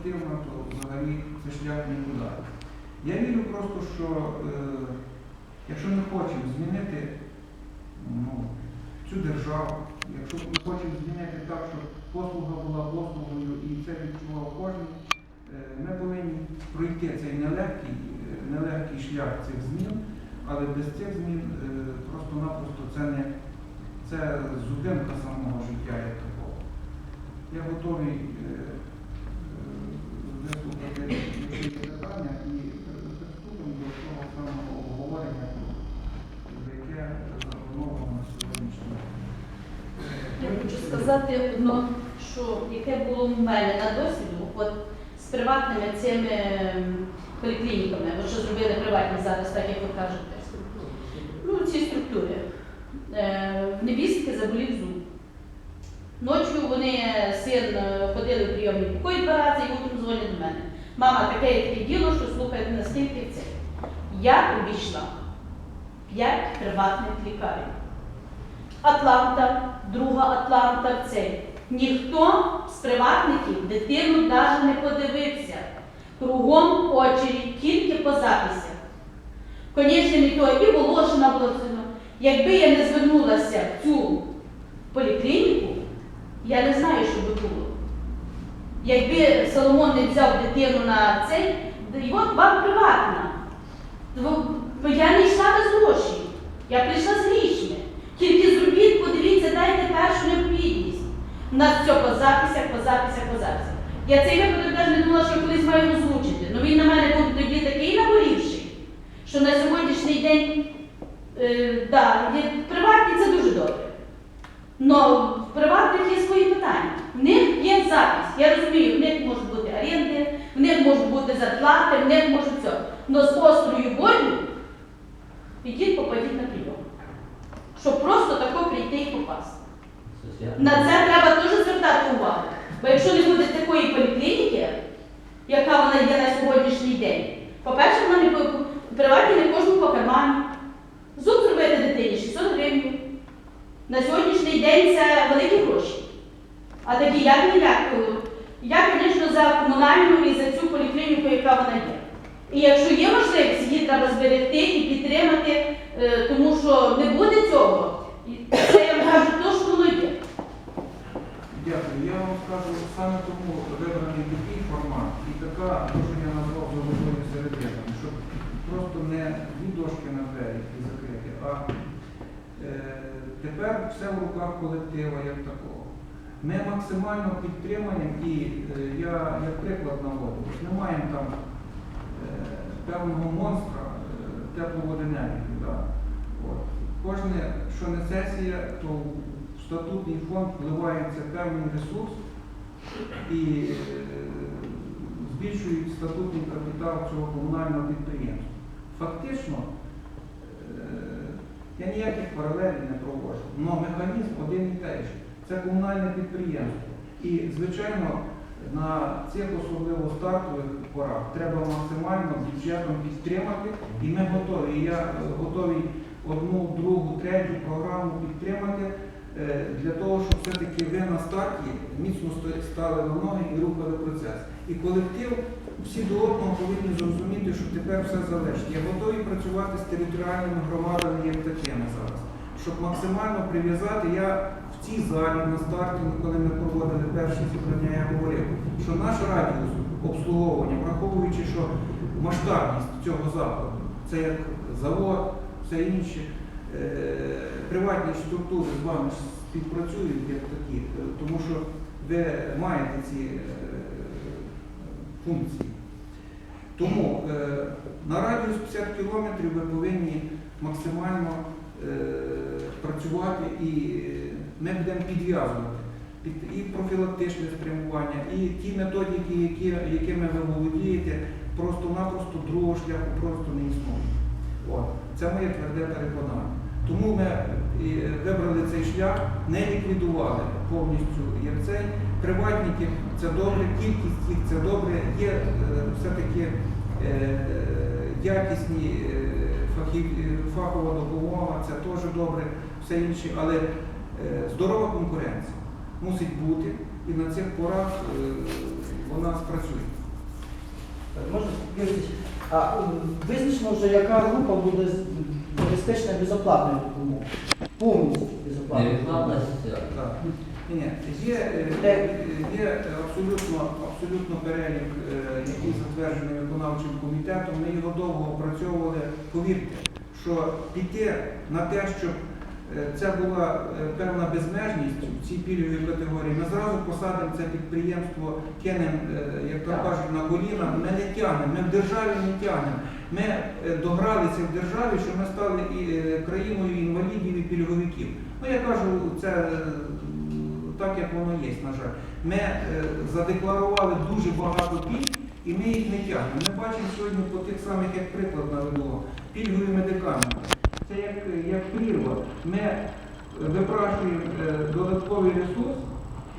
активна, то взагалі це шлях нікуди. Я вірю просто, що е, якщо ми хочемо змінити ну, цю державу, якщо ми хочемо змінити так, щоб послуга була послугою і це відчував кожен, е, ми повинні пройти цей нелегкий, е, нелегкий шлях цих змін, але без цих змін е, просто-напросто це не це зупинка самого життя як такого. Я готовий е, питання. Я хочу сказати одно, що яке було в мене на досвіду, от з приватними цими поліклініками, от що зробили приватні зараз, так як ви кажете. Ну, ці структури. Е, В невістки заболів зуб. Ночі вони син е, ходили в прийомні покої два рази і утром дзвонять до мене. Мама, таке є таке діло, що слухайте наскільки це. Я обійшла п'ять приватних лікарень. Атланта, друга Атланта в цей. Ніхто з приватників дитину навіть не подивився. Кругом очередь, тільки по записях. Звісно, не то і Волошина було. Якби я не звернулася в цю поліклініку, я не знаю, що би було. Якби Соломон не взяв дитину на цей, от вам приватна. Бо Я не йшла без грошей. Я прийшла з грішми. Тільки зробіть, подивіться, дайте першу необхідність. У нас все по записях, по записях, по записях. Я цей випадок навіть не думала, що я колись маю озвучити. Ну він на мене був тоді такий наболівший, що на сьогоднішній день, е, да, приватні це дуже добре. Но в приватних є свої питання. В них є запис. Я розумію, в них можуть бути оренди, в них можуть бути зарплати, в них може все. Но з острою болью ідіть попадіть на прийом. Щоб просто тако прийти і попасти. На це треба дуже звертати увагу. Бо якщо не буде такої поліклініки, яка вона є на сьогоднішній день, по-перше, вона не приватні не кожному по кармані. Зуб зробити дитині 600 гривень. На сьогоднішній день це великі гроші. А такі як ніяк. Я, звісно, за комунальну і за цю поліклініку, яка вона є. І якщо є можливість, її треба зберегти і підтримати, е, тому що не буде цього. Це я вам кажу, то, що воно. Дякую. Я вам скажу, саме тому вибраний такий формат і така, те, що я назвав золотою серединою, щоб просто не дві дошки на двері і закрити, а е, тепер все в руках колектива як такого. Ми максимально підтримуємо і е, я як приклад наводу, ось не маємо там певного монстра е, тепловоденергії. Да? Кожне, що не сесія, то в статутний фонд вливається певний ресурс і е, збільшують статутний капітал цього комунального підприємства. Фактично, е, я ніяких паралелей не проводжу, але механізм один і той же. Це комунальне підприємство. І, звичайно, на цих особливо стартових порах треба максимально бюджетом підтримати, і ми готові. Я готовий одну, другу, третю програму підтримати е, для того, щоб все-таки ви на старті міцно стали на ноги і рухали процес. І колектив всі до одного повинні зрозуміти, що тепер все залежить. Я готовий працювати з територіальними громадами як такими зараз, щоб максимально прив'язати. Я в цій залі на старті, коли ми проводили перші зібрання, я говорив, що наш радіус обслуговування, враховуючи, що масштабність цього закладу, це як завод, все інше, е, приватні структури з вами співпрацюють як такі, е, тому що ви маєте ці е, функції. Тому на радіус 50 кілометрів ви повинні максимально працювати і ми будемо підв'язувати під і профілактичне спрямування, і ті методики, які, якими ви володієте, просто-напросто другого шляху просто не існує. От. Це моє тверде переконання. Тому ми е, вибрали цей шлях, не ліквідували повністю як цей. Це добре, кількість їх це добре, є е, все-таки е, якісні фахова допомога, це теж добре, все інше, але здорова конкуренція мусить бути і на цих порах е, вона спрацює. Можна а визначено вже, яка група буде забезпечена безоплатною допомогою? Повністю безоплатною. Ні, ні, є, е, є абсолютно, абсолютно перелік, е, який затверджений виконавчим комітетом. Ми його довго опрацьовували. Повірте, що піти на те, щоб це була е, певна безмежність в цій пільговій категорії, ми зразу посадимо це підприємство, кинемо, е, як то кажуть, на коліна, ми не тягнемо, ми в державі не тягнемо. Ми е, догралися в державі, що ми стали і, е, країною інвалідів і пільговиків. Ну я кажу, це е, так, як воно є, на жаль. Ми е, задекларували дуже багато пільг, і ми їх не тягнемо. Ми бачимо сьогодні по тих самих, як приклад наведу, пільгові медикаменти. Це як, як прірва. Ми випрашуємо е, додатковий ресурс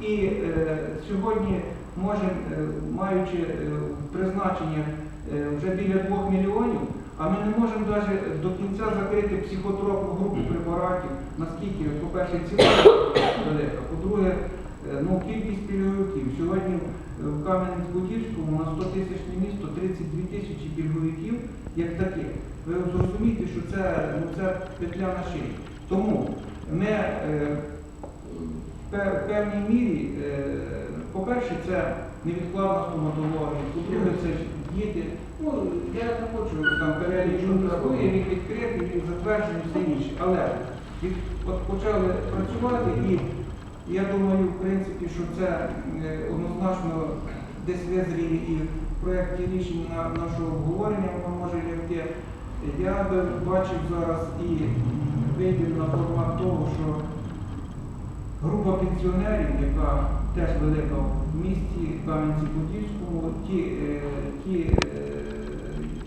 і е, сьогодні можемо, е, маючи е, призначення вже біля 2 мільйонів, а ми не можемо навіть до кінця закрити психотропну групу препаратів, наскільки, по-перше, ціна велика, по-друге, ну, кількість пільговиків. Сьогодні в Кам'янець-Подільському на 100 тисячне місто 32 тисячі пільговиків як таких. Ви зрозумієте, що це, ну, петля на шиї. Тому ми е, в певній мірі, е, по-перше, це невідкладна стоматологія, по-друге, це діти. Ну, я не хочу там перелік, що бракує, він відкритий, він затверджений, все інше. Але від, от почали працювати і я думаю, в принципі, що це е, однозначно десь визріє і в проєкті рішень на нашого обговорення воно може лягти. Я бачив зараз і вибір на формат того, що група пенсіонерів, яка теж велика в місті Кам'янці-Подільському, ті, е, ті е,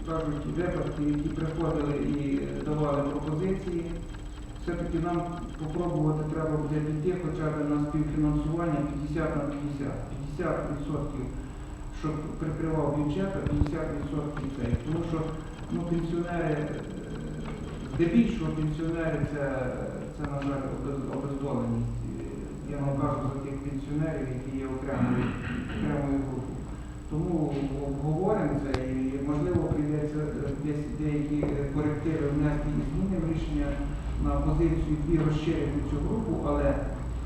кажуть, випадки, які приходили і давали пропозиції, все-таки нам спробувати треба буде піти хоча б на співфінансування 50 на 50. 50% щоб прикривав бюджет, а 50% цей. Тому що ну, пенсіонери, е, здебільшого пенсіонери це, це на жаль, обез- обездоленість. Я вам кажу за тих пенсіонерів, які є окремою, окремою групою. Тому обговоримо це і можливо прийдеться е, десь деякі корективи внести і зміни в рішення на позицію і розширити цю групу, але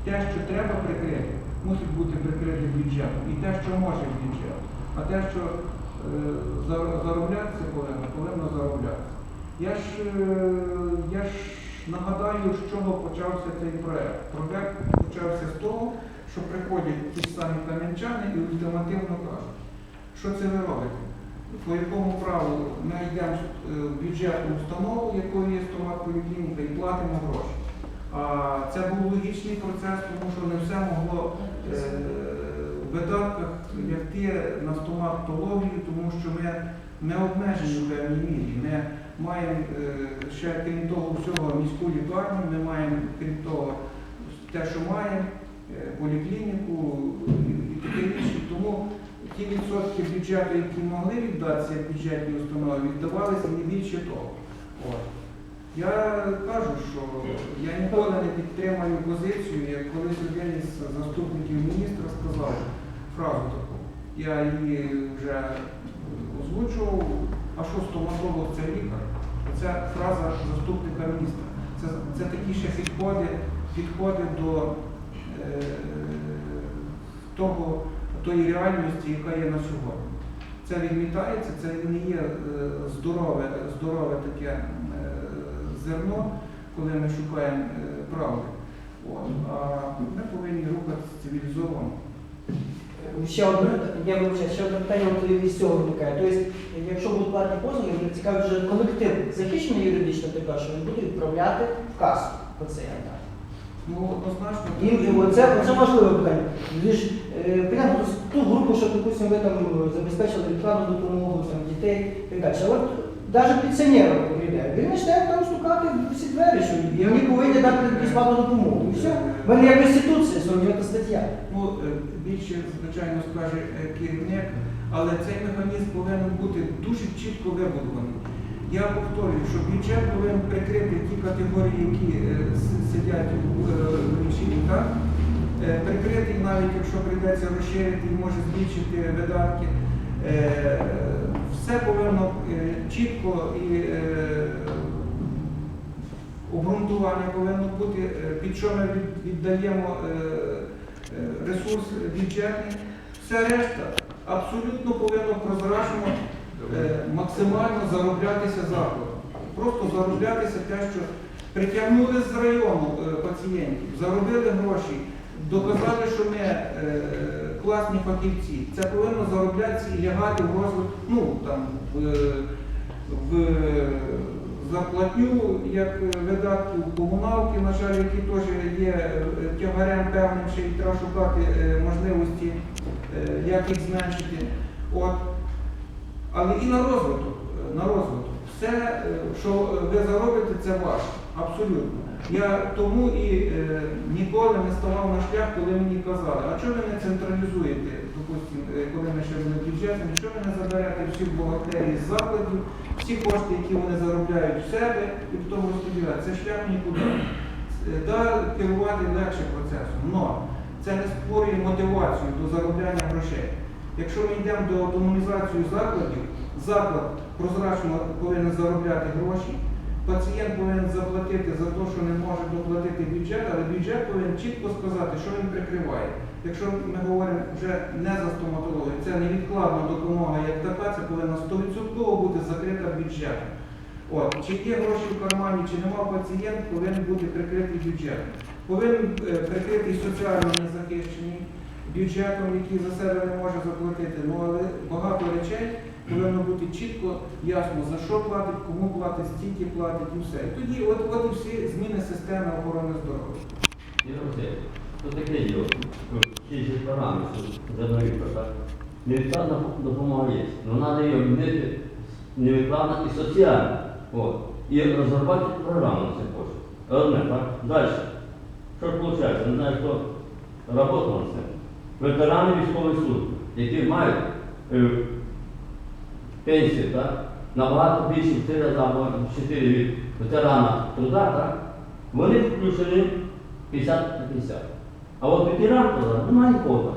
те, що треба прикрити, мусить бути прикрите бюджетом. І те, що може бюджет. А те, що зароблятися повинно, повинно зароблятися. Я ж, е, я ж нагадаю, з чого почався цей проект. Проект почався з того, що приходять ті самі кам'янчани і ультимативно кажуть, що це ви робите? По якому праву ми йдемо е, в бюджетну установу, якою є стомат-поліклініка, і платимо гроші. А це був логічний процес, тому що не все могло е, в видатках лягти на стоматологію, тому що ми, ми обмежені в певній мірі. Ми маємо е, ще крім того всього міську лікарню, ми маємо крім того те, що маємо, е, поліклініку і, таке інше. Тому ті відсотки бюджету, які могли віддатися як бюджетні установи, віддавалися не більше того. От. Я кажу, що я ніколи не підтримую позицію, як колись один із заступників міністра сказав фразу таку. Я її вже озвучував, а що стоматолог це лікар? Це фраза заступника міністра. Це, це такі ще підходи, підходи до е, того, тої реальності, яка є на сьогодні. Це відмітається, це не є е, здорове, здорове таке е, зерно, коли ми шукаємо е, правди. От. А ми повинні рухатися цивілізовано. Ще одне, я вибачаю, ще одне питання от із цього виникає. Тобто, якщо будуть платні послуги, мене цікавить вже колектив захищений юридично така, що він буде відправляти в касу пацієнта. Ну, однозначно, І, оце, це важливе питання. Ви ж е, ту групу, що, допустимо, ви там забезпечили відкладну допомогу там, дітей і так далі. Навіть пенсіонерам прийде, він почне там стукати всі двері, що і вони повинні дати безплатну допомогу. І все. В мене як інституція, 49 стаття. Ну, е, більше, звичайно, скаже е, керівник, але цей механізм повинен бути дуже чітко вибудований. Я повторюю, що бюджет повинен прикрити ті категорії, які е, сидять в е, в лічильниках, е, прикритий, навіть якщо прийдеться розширити і може збільшити видатки. Е, Все повинно е, чітко і е, обґрунтування повинно бути, під що ми віддаємо ресурс бюджетний. Все решта абсолютно повинно прозрачно максимально зароблятися закладом. Просто зароблятися те, що притягнули з району пацієнтів, заробили гроші, доказали, що ми класні фахівці. Це повинно зароблятися і лягати в розвиток, ну там в, в зарплатню, як видатків комуналки, на жаль, які теж є тягарем певним, ще й треба шукати е, можливості, е, як їх зменшити. От. Але і на розвиток, е, на розвиток. Все, що ви заробите, це ваше. Абсолютно. Я тому і е, ніколи не ставав на шлях, коли мені казали, а чого ви не централізуєте, допустим, е, коли ми ще були бюджетними, чого ви не заберете всі бухгалтерії з закладів, всі кошти, які вони заробляють в себе і в тому розподіляти. Це шлях нікуди. Е, Да, керувати легше процесом. Но це не створює мотивацію до заробляння грошей. Якщо ми йдемо до автономізації закладів, заклад прозрачно повинен заробляти гроші, пацієнт повинен заплатити за те, що не може доплатити бюджет, але бюджет повинен чітко сказати, що він прикриває. Якщо ми говоримо вже не за стоматологію, це невідкладна допомога як така, це повинна 100% бути закрита бюджетом. От, чи є гроші в кармані, чи нема пацієнт, повинен бути прикритий бюджетом. Повинен е, прикритий соціально незахищений бюджетом, який за себе не може заплатити. Ну але багато речей повинно бути чітко, ясно, за що платить, кому платить, стільки платить і все. І тоді от, от і всі зміни системи охорони здоров'я. То таке діло. Ну, Ті ж що зановітка, так? Невідкладна допомога є. але треба її об'єднати невідкладна і соціальна. От. І розробити програму на це кошти. Одне, так? Далі. Що ж виходить? Не знаю, хто працював над цим. Ветерани військової служби, які мають е, пенсію, так? Набагато більше в 3 рази або 4 від ветерана труда, так? Вони включені 50 на 50. А от ветеран труда немає нікого.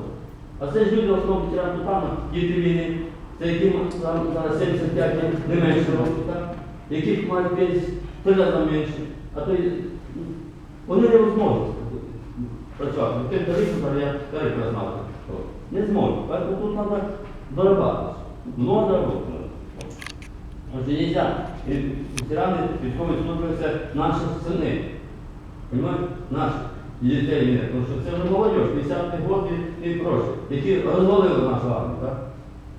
А це ж люди, в основному ветеран труда, діти війни, це які там зараз 75 не менше років, так? яких мають пенсію в три рази менше. А то ну, вони не зможуть працювати. Тим тарифом, я тариф знав. Не зможуть. Тому тут треба дорабатися. Много роботи. І Ветерани військової служби це наші сини. Понимаете? Наші дітей ні. Тому що це вже молодь, 50-х років і проще, які розвалили нашу армію, так?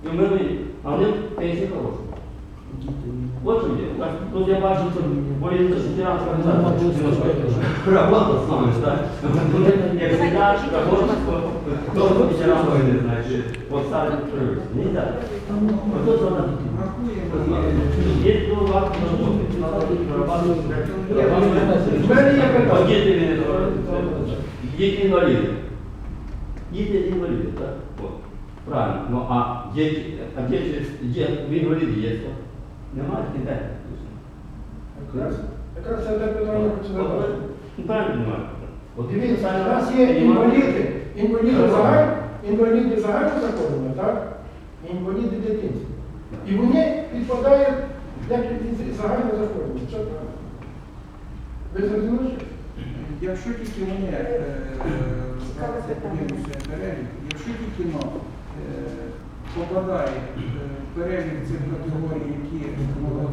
І ми, а вони пенсії хороші. Чем дело. Так, Тут я бачу, що поліція ветеранська організація работа з нами, так? Як завжди, работа, хто ветеран війни, значить, от ставить привіз. Нельзя. Ось тут вона. Є до вас В мене є питання. Діти інваліди. Діти інваліди, так? Правильно. Ну а діти, а діти, є, в інваліді є? Немає дітей. Якраз, це те питання. Ну, правильно немає. От Дивіться, у нас є інваліди, інваліди загально, інваліди загально захворювання, так? Інваліди дитинства. І вони підпадають як і загальне. Це. Ви зрозуміли? Якщо тільки вони е, подивлюся перелік, якщо тільки е, попадає е, перелік цих категорій, які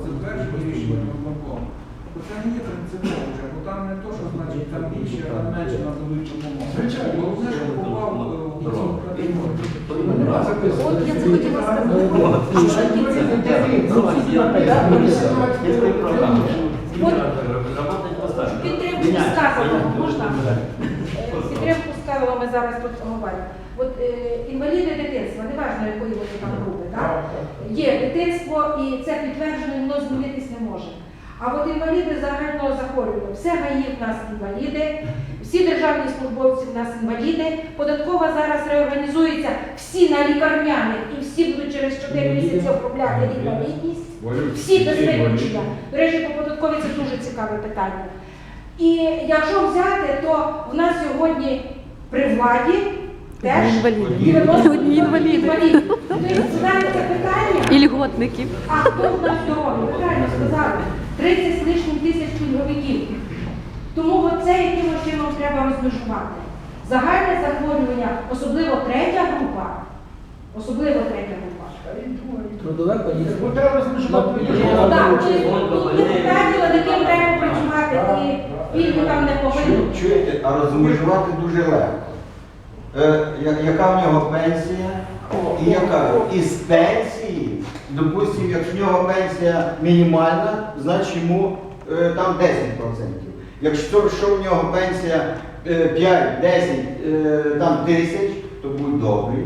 затверджені рішенням виконкому, то це не є принципово вже, бо там не то, що значить там більше, а менше надають допомогу. Звичайно. Головне, що попав е, в цю категорію. Нема записано. От я це хотіла сказати. Підтримку сказаного можна? Підтримку сказаного ми зараз тут говоримо. От інваліди дитинства, неважно якої вони там групи, так? Є дитинство і це підтверджено, воно змінитись не може. А от інваліди загального захворювання, все ГАІ в нас інваліди, всі державні службовці в нас інваліди, податкова зараз реорганізується всі на лікарняних і всі будуть через 4 місяці оформляти інвалідність. Всі без виключення. До речі, по податковій це дуже цікаве питання. І якщо взяти, то в нас сьогодні при владі теж Інваліди. 90 Одні інваліди. інвалідів. Тобто це питання, І льготників. а хто в нас здоровий? Ви правильно сказали, 30 з лишнім тисяч пільговиків. Тому оце якимось чином треба розмежувати. Загальне захворювання, особливо третя група, особливо третя група. Трудове Ну, треба розмежувати. Ну, Ну, так, чи питання, над яким треба працювати, і пільги там не повинні. Чуєте, а розмежувати дуже легко. Е, я- яка в нього пенсія? І яка? Із пенсії, допустимо, як в нього пенсія мінімальна, значить йому е, там 10%. Якщо що в нього пенсія е, 5-10 е, там, тисяч, то будь добрий,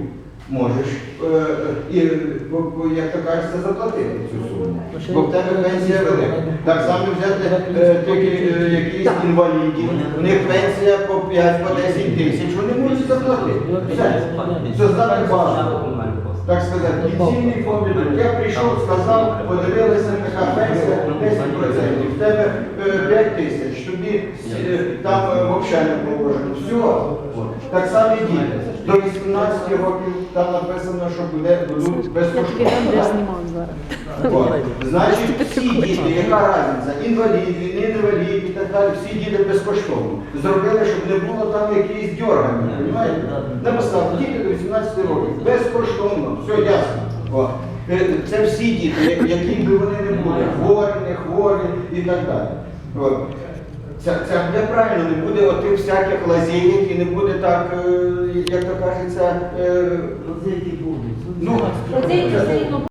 можеш, е, і, як то кажеться, заплатити цю суму. Бо в тебе пенсія велика. Так само взяти е, тільки е, якісь інвалідів, у них пенсія по 5-10 тисяч, вони можуть заплатити. Все. Це знати базово. Так сказати, пенсійний фонд. Я прийшов, сказав, подивилися, така пенсія 10%. В тебе е, 5 тисяч, е, там взагалі не положено. Все. Так само і діти. До 18 років там написано, що буде будуть безкоштовно. зараз. От. Значить, всі діти, яка різниця, інваліди, не інваліди і так далі, всі діти безкоштовно. Зробили, щоб не було там якісь дьоргання, розумієте? Написав, діти до 18 років, безкоштовно, все ясно. От. Е, Це всі діти, я- які б вони не були, хворі, не хворі і так далі. От. Це, це буде правильно, не буде отих всяких лазєєк і не буде так, е, як то кажеться, лазейки Ну, це які будуть. ну, частину